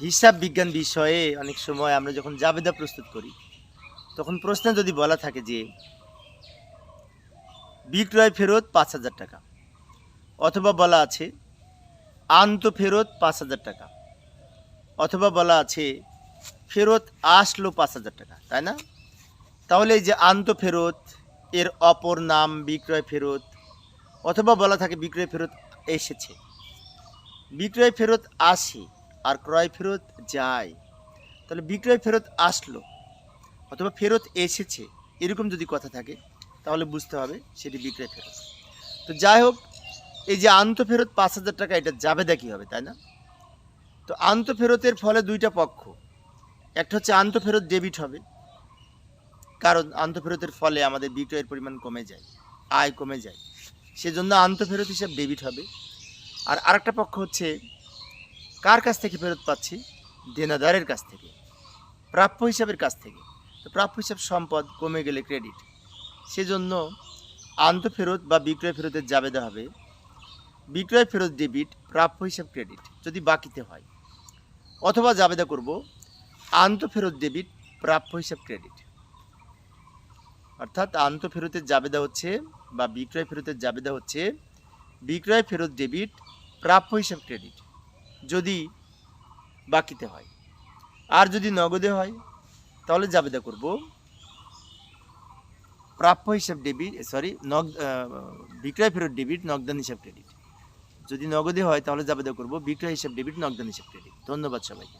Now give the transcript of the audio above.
হিসাব বিজ্ঞান বিষয়ে অনেক সময় আমরা যখন জাবেদা প্রস্তুত করি, তখন প্রশ্নে যদি বলা থাকে যে, বিক্রয় ফেরত পাঁচ হাজার টাকা, অথবা বলা আছে, আন্ত ফেরত পাঁচ হাজার টাকা, অথবা বলা আছে, ফেরত আসলো পাঁচ হাজার টাকা, তাই না? তাহলে এই যে আন্ত ফেরত, এর অপর নাম বিক্রয় ফেরত, অথবা বলা থাকে বিক্রয় ফেরত এসেছে। বিক্রয় ফেরত আসে আর ক্রয় ফেরত যায়। তাহলে বিক্রয় ফেরত আসলো অথবা ফেরত এসেছে, এরকম যদি কথা থাকে, তাহলে বুঝতে হবে সেটি বিক্রয় ফেরত। তো যাই হোক, এই যে আন্ত ফেরত পাঁচ হাজার টাকা, এটা যাবে দেখি হবে, তাই না? তো আন্ত ফেরতের ফলে দুইটা পক্ষ। একটা হচ্ছে আন্ত ফেরত ডেবিট হবে, কারণ আন্ত ফেরতের ফলে আমাদের বিক্রয়ের পরিমাণ কমে যায়, আয় কমে যায়। সেজন্য আন্ত ফেরত হিসাব ডেবিট হবে। আর আরেকটা পক্ষ হচ্ছে কার কাছ থেকে ফেরত পাচ্ছি? দেনাদারের কাছ থেকে। প্রাপ্য হিসাবের কাছ থেকে। তো প্রাপ্য হিসাব সম্পদ কমে গেলে ক্রেডিট সেজন্য আন্ত ফেরত বা বিক্রয় ফেরতের জাবেদা হবে। বিক্রয় ফেরত ডেবিট প্রাপ্য হিসাব ক্রেডিট যদি বাকিতে হয়। অথবা জাবেদা করব, আন্ত ফেরত ডেবিট প্রাপ্য হিসাব ক্রেডিট অর্থাৎ আন্ত ফেরতের জাবেদা হচ্ছে বা বিক্রয় ফেরতের জাবেদা হচ্ছে বিক্রয় ফেরত ডেবিট প্রাপ্য হিসাব ক্রেডিট যদি বাকিতে হয়। আর যদি নগদে হয়, তাহলে জাবেদা করব। প্রাপ্য হিসাব ডেবিট সরি নগ বিক্রয় ফেরত ডেবিট, নগদান হিসাব ক্রেডিট। যদি নগদে হয়, তাহলে জাবেদা করব। বিক্রয় হিসাব ডেবিট, নগদান হিসাব ক্রেডিট। ধন্যবাদ সবাইকে।